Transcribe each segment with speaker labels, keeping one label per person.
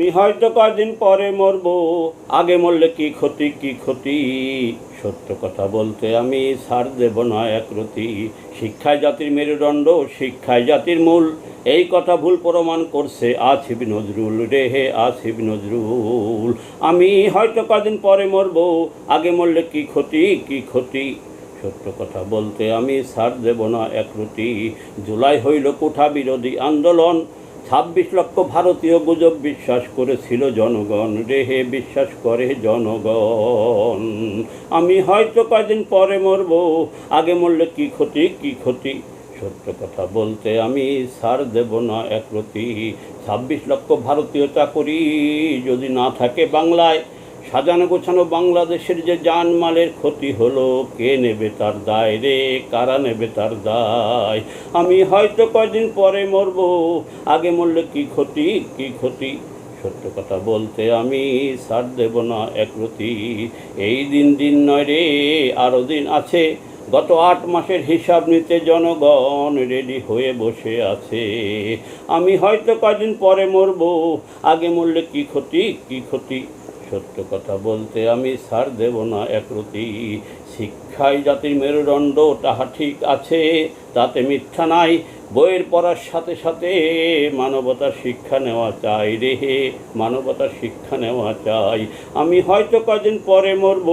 Speaker 1: আমি হয়তো কয়দিন পরে মরব? আগে মরলে কি ক্ষতি কি ক্ষতি? সত্য কথা বলতে আমি সার দেব না একরতি শিক্ষায় জাতির মেরুদণ্ড, শিক্ষায় জাতির মূল। এই কথা ভুল প্রমাণ করছে আসিফ নজরুল রে হে নজরুল। আমি হয়তো কদিন পরে মরব? আগে মরলে কি ক্ষতি কি ক্ষতি? সত্য কথা বলতে আমি সার দেব না একরতি জুলাই হইল কোঠা বিরোধী আন্দোলন। ছাব্বিশ লক্ষ ভারতীয় গুজব বিশ্বাস করেছিল জনগণ। রেহে বিশ্বাস করে জনগণ। আমি হয়তো কয়দিন পরে মরবো। আগে মরলে কি ক্ষতি কি ক্ষতি? সত্য কথা বলতে আমি সার দেব না একরতি ছাব্বিশ লক্ষ ভারতীয় চাকরি যদি না থাকে বাংলায় সাজানো গোছানো বাংলাদেশের যে জানমালের ক্ষতি হলো, কে নেবে তার দায় রে? কারা নেবে তার দায়? আমি হয়তো কয়দিন পরে মরব। আগে মরলে কি ক্ষতি? কি ক্ষতি? সত্য কথা বলতে আমি ছাড় দেব না একরতি এই দিন দিন নয় রে আরও দিন আছে। গত আট মাসের হিসাব নিতে জনগণ রেডি হয়ে বসে আছে। আমি হয়তো কয়দিন পরে মরব। আগে মরলে কি ক্ষতি? কি ক্ষতি? সত্য কথা বলতে আমি সার দেব না একরতি শিক্ষায় জাতির মেরুদণ্ড তাহা ঠিক আছে, তাতে মিথ্যা নাই। বইয়ের পড়ার সাথে সাথে মানবতার শিক্ষা নেওয়া চাই রে হে মানবতার শিক্ষা নেওয়া চাই। আমি হয়তো কদিন পরে মরব,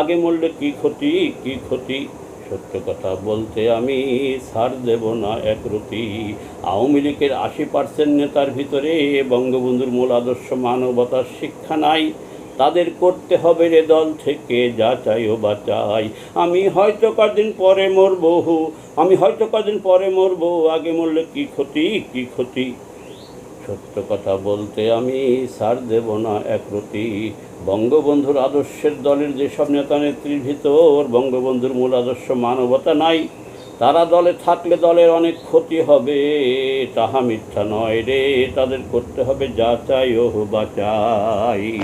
Speaker 1: আগে মরলে কি ক্ষতি কি ক্ষতি? সত্য কথা বলতে আমি সার দেব না একরতি আওয়ামী লীগের আশি পার্সেন্ট নেতার ভিতরে বঙ্গবন্ধুর মূল আদর্শ মানবতার শিক্ষা নাই। তাদের করতে হবে রে দল থেকে যা চাই ও বাঁচাই আমি হয়তো কদিন পরে মরব আমি হয়তো কদিন পরে মরব, আগে মরলে কি ক্ষতি কি ক্ষতি? সত্য কথা বলতে আমি ছাড় দেব না একরতি বঙ্গবন্ধুর আদর্শের দলের যেসব নেতা নেত্রীর ভিতর বঙ্গবন্ধুর মূল আদর্শ মানবতা নাই, তারা দলে থাকলে দলের অনেক ক্ষতি হবে, তাহা মিথ্যা নয় রে। তাদের করতে হবে যা চাই ও বাচাই